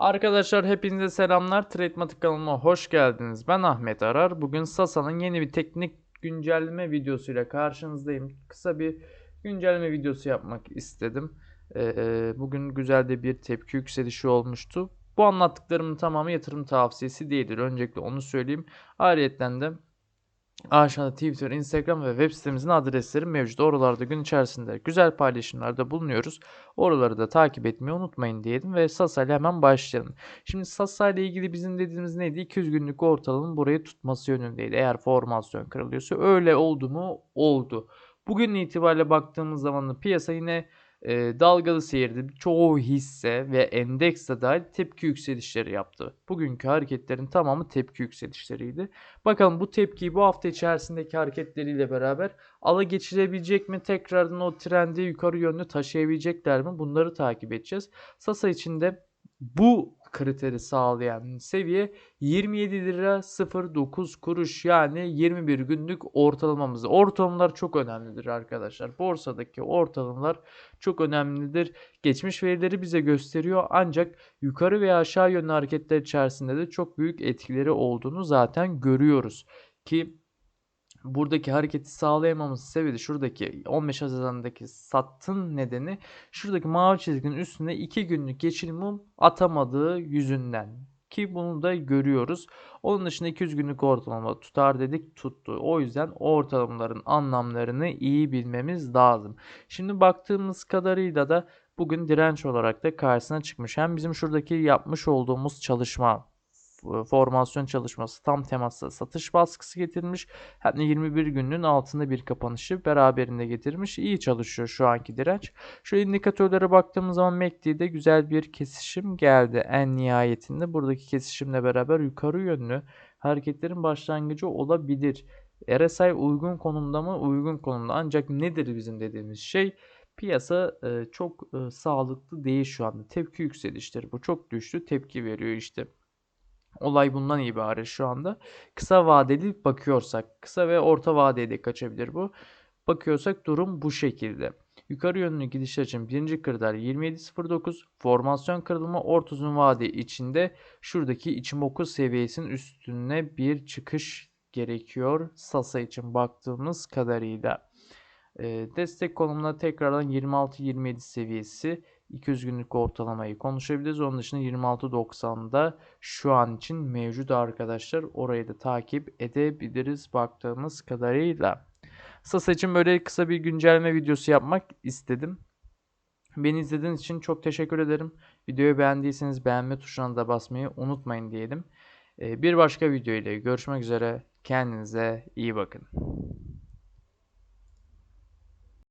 Arkadaşlar hepinize selamlar. Tradematik kanalıma hoş geldiniz. Ben Ahmet Arar. Bugün Sasa'nın yeni bir teknik güncelleme videosuyla karşınızdayım. Kısa bir güncelleme videosu yapmak istedim. Ee, bugün güzel de bir tepki yükselişi olmuştu. Bu anlattıklarımın tamamı yatırım tavsiyesi değildir. Öncelikle onu söyleyeyim. Ayrıyeten de Aşağıda Twitter, Instagram ve web sitemizin adresleri mevcut. Oralarda gün içerisinde güzel paylaşımlarda bulunuyoruz. Oraları da takip etmeyi unutmayın diyelim ve Sasa ile hemen başlayalım. Şimdi Sasa ile ilgili bizim dediğimiz neydi? 200 günlük ortalamanın burayı tutması yönündeydi. Eğer formasyon kırılıyorsa öyle oldu mu? Oldu. Bugün itibariyle baktığımız zaman piyasa yine e, dalgalı seyirdi. Çoğu hisse ve endeks de dahil tepki yükselişleri yaptı. Bugünkü hareketlerin tamamı tepki yükselişleriydi. Bakalım bu tepkiyi bu hafta içerisindeki hareketleriyle beraber ala geçirebilecek mi? Tekrardan o trendi yukarı yönlü taşıyabilecekler mi? Bunları takip edeceğiz. Sasa için de bu kriteri sağlayan seviye 27 lira 09 kuruş yani 21 günlük ortalamamız. Ortalamalar çok önemlidir arkadaşlar. Borsadaki ortalamalar çok önemlidir. Geçmiş verileri bize gösteriyor ancak yukarı veya aşağı yönlü hareketler içerisinde de çok büyük etkileri olduğunu zaten görüyoruz. Ki buradaki hareketi sağlayamamız sebebi şuradaki 15 Haziran'daki sattın nedeni şuradaki mavi çizginin üstüne 2 günlük geçilim mum atamadığı yüzünden ki bunu da görüyoruz. Onun dışında 200 günlük ortalama tutar dedik tuttu. O yüzden ortalamaların anlamlarını iyi bilmemiz lazım. Şimdi baktığımız kadarıyla da bugün direnç olarak da karşısına çıkmış. Hem bizim şuradaki yapmış olduğumuz çalışma formasyon çalışması tam temasla satış baskısı getirmiş. De 21 günün altında bir kapanışı beraberinde getirmiş. İyi çalışıyor şu anki direnç. Şu indikatörlere baktığımız zaman MACD'de güzel bir kesişim geldi en nihayetinde. Buradaki kesişimle beraber yukarı yönlü hareketlerin başlangıcı olabilir. RSI uygun konumda mı? Uygun konumda. Ancak nedir bizim dediğimiz şey? Piyasa e, çok e, sağlıklı değil şu anda. Tepki yükselişleri bu. Çok düştü. Tepki veriyor işte. Olay bundan ibaret şu anda. Kısa vadeli bakıyorsak, kısa ve orta vadede de kaçabilir bu. Bakıyorsak durum bu şekilde. Yukarı yönlü gidiş için birinci kriter 27.09 formasyon kırılımı orta uzun vade içinde şuradaki Ichimoku seviyesinin üstüne bir çıkış gerekiyor. Sasa için baktığımız kadarıyla. E, destek konumuna tekrardan 26-27 seviyesi 200 günlük ortalamayı konuşabiliriz. Onun dışında 26.90'da şu an için mevcut arkadaşlar. Orayı da takip edebiliriz baktığımız kadarıyla. Sasa için böyle kısa bir güncelleme videosu yapmak istedim. Beni izlediğiniz için çok teşekkür ederim. Videoyu beğendiyseniz beğenme tuşuna da basmayı unutmayın diyelim. Bir başka video ile görüşmek üzere. Kendinize iyi bakın.